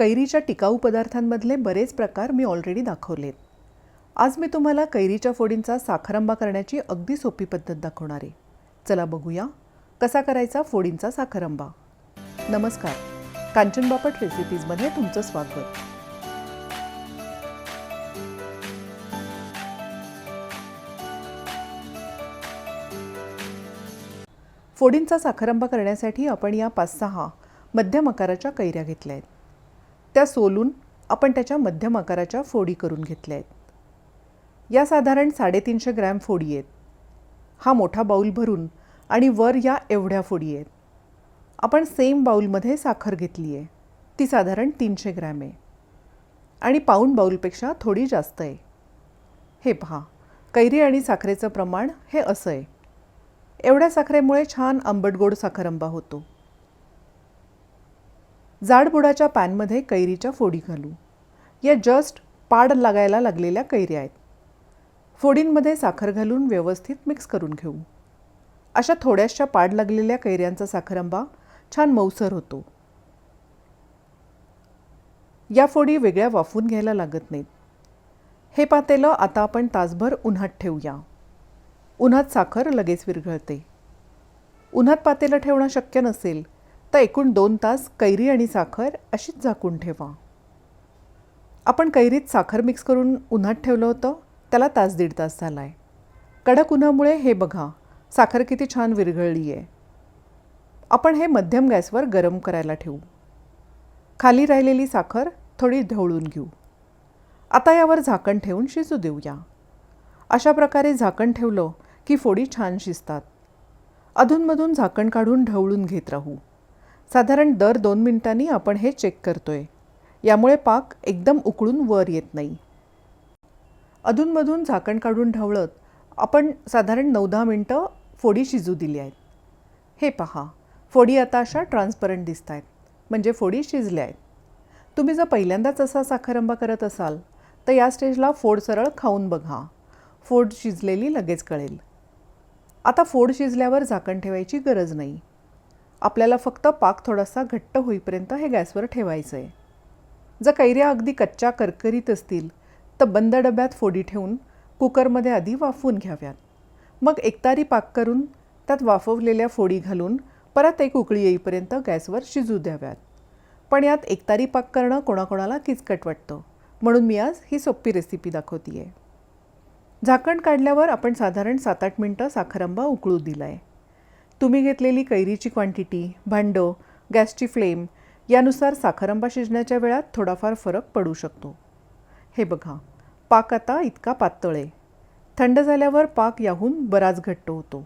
कैरीच्या टिकाऊ पदार्थांमधले बरेच प्रकार मी ऑलरेडी दाखवलेत. आज मी तुम्हाला कैरीच्या फोडींचा साखरांबा करण्याची अगदी सोपी पद्धत दाखवणार आहे. चला बघूया कसा करायचा फोडींचा साखरांबा. नमस्कार कांचन बापट रेसिपीजमध्ये तुमचं स्वागत. फोडींचा साखरांबा करण्यासाठी आपण या पाच सहा मध्यम आकाराच्या कैऱ्या घेतल्या आहेत. त्या सोलून आपण त्याच्या मध्यम आकाराच्या फोडी करून घेतल्या आहेत. या साधारण साडेतीनशे ग्रॅम फोडी आहेत. हा मोठा बाऊल भरून आणि वर या एवढ्या फोडी आहेत. आपण सेम बाऊलमध्ये साखर घेतली आहे. ती साधारण तीनशे ग्रॅम आहे. आणि पाऊण बाऊलपेक्षा थोडी जास्त आहे. हे पहा कैरी आणि साखरेचं प्रमाण हे असं आहे. एवढ्या साखरेमुळे छान आंबटगोड साखरंबा होतो. जाडबुडाच्या पॅनमध्ये कैरीच्या फोडी घालू. या जस्ट पाड लागायला लागलेल्या कैऱ्या आहेत. फोडींमध्ये साखर घालून व्यवस्थित मिक्स करून घेऊ. अशा थोड्याशा पाड लागलेल्या कैऱ्यांचा साखरंबा छान मऊसर होतो. या फोडी वेगळ्या वाफवून घ्यायला लागत नाहीत. हे पातेलं आता आपण तासभर उन्हात ठेवूया. उन्हात साखर लगेच विरघळते. उन्हात पातेलं ठेवणं शक्य नसेल तर एकूण दोन तास कैरी आणि साखर अशीच झाकून ठेवा. आपण कैरीत साखर मिक्स करून उन्हात ठेवलं होतं त्याला तास दीड तास झाला आहे कडक उन्हामुळे हे बघा साखर किती छान विरघळली आहे आपण हे मध्यम गॅसवर गरम करायला ठेवू. खाली राहिलेली साखर थोडी ढवळून घेऊ. आता यावर झाकण ठेवून शिजू देऊया. अशा प्रकारे झाकण ठेवलं की फोडी छान शिजतात. अधूनमधून झाकण काढून ढवळून घेत राहू. साधारण दर दोन मिनिटांनी आपण हे चेक करतोय. यामुळे पाक एकदम उकळून वर येत नाही. अधूनमधून झाकण काढून ढवळत आपण साधारण नऊ दहा मिनटं फोडी शिजू दिली आहेत. हे पहा फोडी आता अशा ट्रान्सपरंट दिसत आहेत म्हणजे फोडी शिजल्या आहेत. तुम्ही जर पहिल्यांदाच असा साखरंबा करत असाल तर या स्टेजला फोड सरळ खाऊन बघा. फोड शिजलेली लगेच कळेल. आता फोड शिजल्यावर झाकण ठेवायची गरज नाही. आपल्याला फक्त पाक थोडासा घट्ट होईपर्यंत हे गॅसवर ठेवायचं आहे जर कैऱ्या अगदी कच्च्या करकरीत असतील तर बंद डब्यात फोडी ठेवून कुकरमध्ये आधी वाफवून घ्याव्यात. मग एकतारी पाक करून त्यात वाफवलेल्या फोडी घालून परत एक उकळी येईपर्यंत गॅसवर शिजू द्याव्यात. पण यात एकतारी पाक करणं कोणाकोणाला किचकट वाटतं म्हणून मी आज ही सोपी रेसिपी दाखवती आहे झाकण काढल्यावर आपण साधारण सात आठ मिनटं साखरंबा उकळू दिला आहे तुम्ही घेतलेली कैरीची क्वांटिटी भांडं गॅसची फ्लेम यानुसार साखरंबा शिजण्याच्या वेळात थोडाफार फरक पडू शकतो. हे बघा पाक आता इतका पातळ आहे. थंड झाल्यावर पाक याहून बराच घट्ट होतो.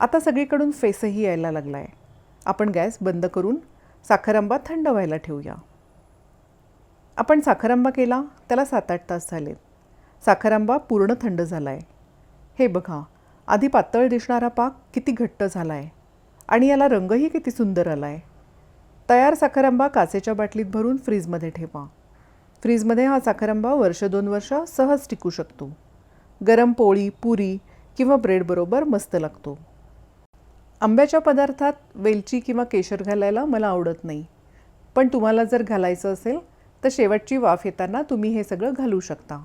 आता सगळीकडून फेसही यायला लागला आहे आपण गॅस बंद करून साखरंबा थंड व्हायला ठेवूया. आपण साखरंबा केला त्याला सात आठ तास झालेत. साखरंबा पूर्ण थंड झाला आहे हे बघा आधी पातळ दिसणारा पाक किती घट्ट झाला आहे आणि याला रंगही किती सुंदर आला आहे तयार साखरंबा काचेच्या बाटलीत भरून फ्रीजमध्ये ठेवा. फ्रीजमध्ये हा साखरंबा वर्ष दोन वर्ष सहज टिकू शकतो. गरम पोळी पुरी किंवा ब्रेडबरोबर मस्त लागतो. आंब्याच्या पदार्थात वेलची किंवा केशर घालायला मला आवडत नाही. पण तुम्हाला जर घालायचं असेल तर शेवटची वाफ येताना तुम्ही हे सगळं घालू शकता.